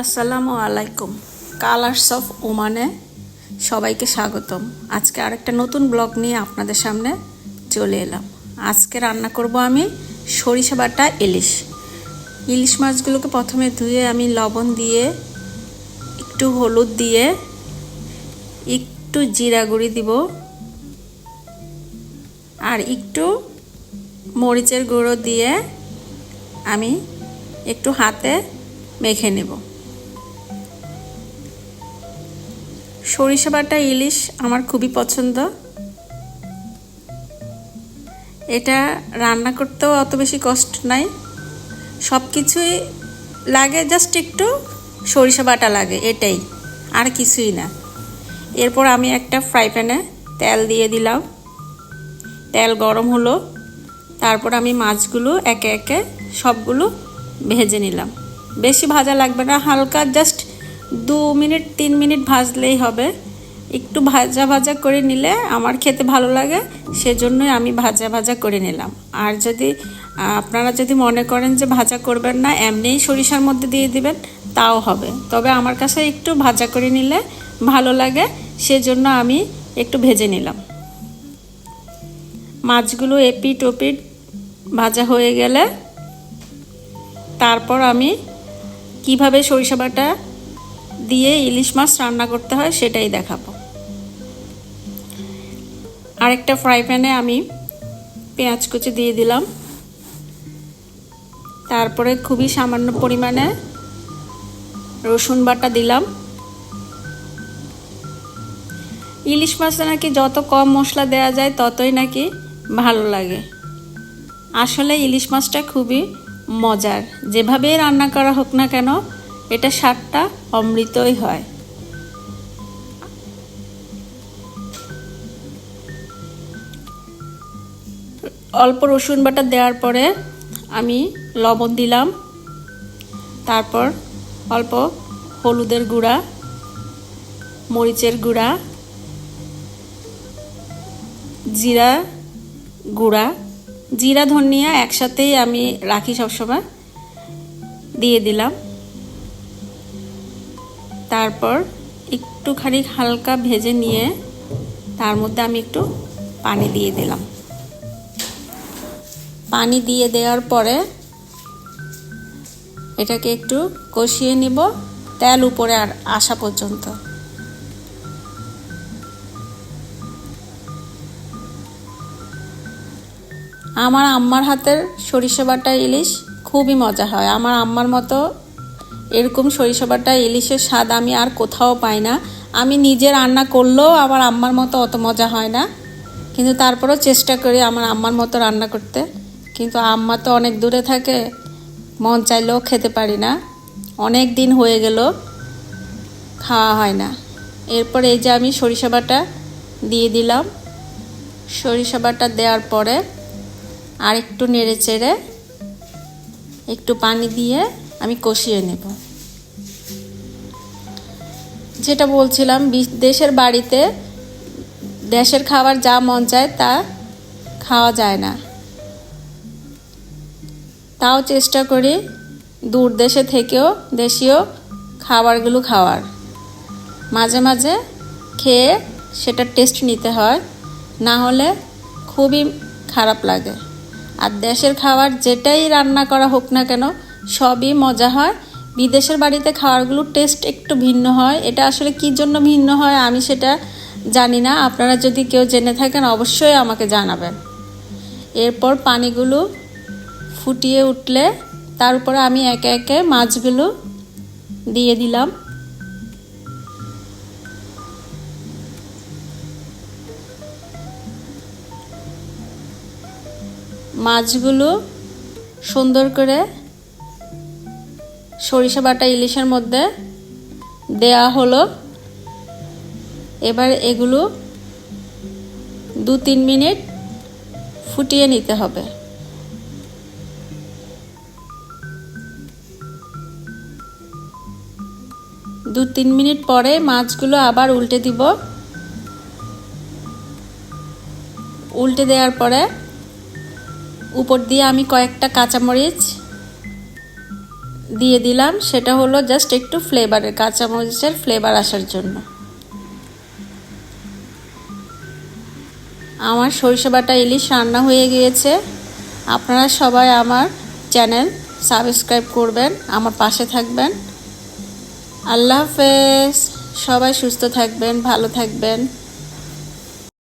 আসসালামু আলাইকুম colours of ওমানে সবাইকে স্বাগতম। আজকে আরেকটা নতুন ব্লগ নিয়ে আপনাদের সামনে চলে এলাম। আজকে রান্না করব আমি সরিষা বাটা ইলিশ। ইলিশ মাছগুলোকে প্রথমে ধুয়ে আমি লবণ দিয়ে, একটু হলুদ দিয়ে, একটু জিরা গুঁড়ি দিব, আর একটু মরিচের গুঁড়ো দিয়ে আমি একটু হাতে মেখে নেব। সরিষা বাটা ইলিশ আমার খুবই পছন্দ। এটা রান্না করতেও অত বেশি কষ্ট নাই। সব কিছুই লাগে, জাস্ট একটু সরিষা বাটা লাগে, এটাই, আর কিছুই না। এরপর আমি একটা ফ্রাই প্যানে তেল দিয়ে দিলাম। তেল গরম হলো, তারপর আমি মাছগুলো একে একে সবগুলো ভেজে নিলাম। বেশি ভাজা লাগবে না, হালকা জাস্ট দু মিনিট, তিন মিনিট ভাজলেই হবে। একটু ভাজা ভাজা করে নিলে আমার খেতে ভালো লাগে, সেজন্যই আমি ভাজা ভাজা করে নিলাম। আর যদি, আপনারা যদি মনে করেন যে ভাজা করবেন না এমনিই সরিষার মধ্যে দিয়ে দিবেন, তাও হবে। তবে আমার কাছে একটু ভাজা করে নিলে ভালো লাগে, সেজন্য আমি একটু ভেজে নিলাম। মাছগুলো এপিট ওপিট ভাজা হয়ে গেলে, তারপর আমি কীভাবে সরিষা বাটা দিয়ে ইলিশ মাছ রান্না করতে হয় সেটাই দেখাবো। আরেকটা ফ্রাই প্যানে আমি পেঁয়াজ কুচি দিয়ে দিলাম। তারপরে খুবই সামান্য পরিমাণে রসুন বাটা দিলাম। ইলিশ মাছে নাকি যত কম মশলা দেওয়া যায় ততই নাকি ভালো লাগে। আসলে ইলিশ মাছটা খুবই মজার। যেভাবেই রান্না করা হোক না কেন, এটা স্বাদটা অমৃতই হয়। অল্প রসুন বাটা দেওয়ার পরে আমি লবণ দিলাম। তারপর অল্প হলুদের গুঁড়া, মরিচের গুঁড়া জিরা গুঁড়া জিরা, ধনিয়া একসাথেই আমি রাখি সবসময়। দিয়ে দিলাম। তারপর একটুখানি হালকা ভেজে নিয়ে তার মধ্যে আমি একটু পানি দিয়ে দিলাম। পানি দিয়ে দেওয়ার পরে এটাকে একটু কষিয়ে নিব, তেল উপরে আর আসা পর্যন্ত। আমার আম্মার হাতের সরিষা বাটা ইলিশ খুবই মজা হয়। আমার আম্মার মতো এরকম সরিষা বাটা ইলিশের স্বাদ আমি আর কোথাও পাই না। আমি নিজে রান্না করলেও আমার আম্মার মতো অত মজা হয় না। কিন্তু তারপরেও চেষ্টা করি আমার আম্মার মতো রান্না করতে। কিন্তু আম্মা তো অনেক দূরে থাকে, মন চাইলেও খেতে পারি না। অনেক দিন হয়ে গেল, খাওয়া হয় না। এরপর এই যে আমি সরিষা বাটা দিয়ে দিলাম। সরিষা বাটা দেওয়ার পরে আর একটু নেড়ে চেড়ে একটু পানি দিয়ে আমি কষিয়ে নেব। যেটা বলছিলাম দেশের বাড়িতে দেশের খাবার যা মন চায় তা খাওয়া যায় না। তাও চেষ্টা করি দূর দেশে থেকেও দেশীয় খাবারগুলো খাওয়ার। মাঝে মাঝে খেয়ে সেটা টেস্ট নিতে হয়, না হলে খুবই খারাপ লাগে। আর দেশের খাবার যেটাই রান্না করা হোক না কেন, সবই মজা হয়। বিদেশের বাড়িতে খাবারগুলোর টেস্ট একটু ভিন্ন হয়। এটা আসলে কি জন্য ভিন্ন হয় আমি সেটা জানি না। আপনারা যদি কেউ জেনে থাকেন, অবশ্যই আমাকে জানাবেন। এরপর পানিগুলো ফুটিয়ে উঠলে তার উপরে আমি একে একে মাছগুলো দিয়ে দিলাম। মাছগুলো সুন্দর করে সরিষা বাটা ইলিশের মধ্যে দেয়া হলো। এবার এগুলো দু তিন মিনিট ফুটিয়ে নিতে হবে। দু তিন মিনিট পরে মাছগুলো আবার উল্টে দিব। উল্টে দেওয়ার পরে উপর দিয়ে আমি কয়েকটা কাঁচামরিচ দিয়ে দিলাম। সেটা হলো জাস্ট একটু ফ্লেভারের কাঁচামরিচের ফ্লেভার আসার জন্য। আমার সরিষা বাটা ইলিশ রান্না হয়ে গিয়েছে। আপনারা সবাই আমার চ্যানেল সাবস্ক্রাইব করবেন, আমার পাশে থাকবেন। আল্লাহ হাফেজ। সবাই সুস্থ থাকবেন, ভালো থাকবেন।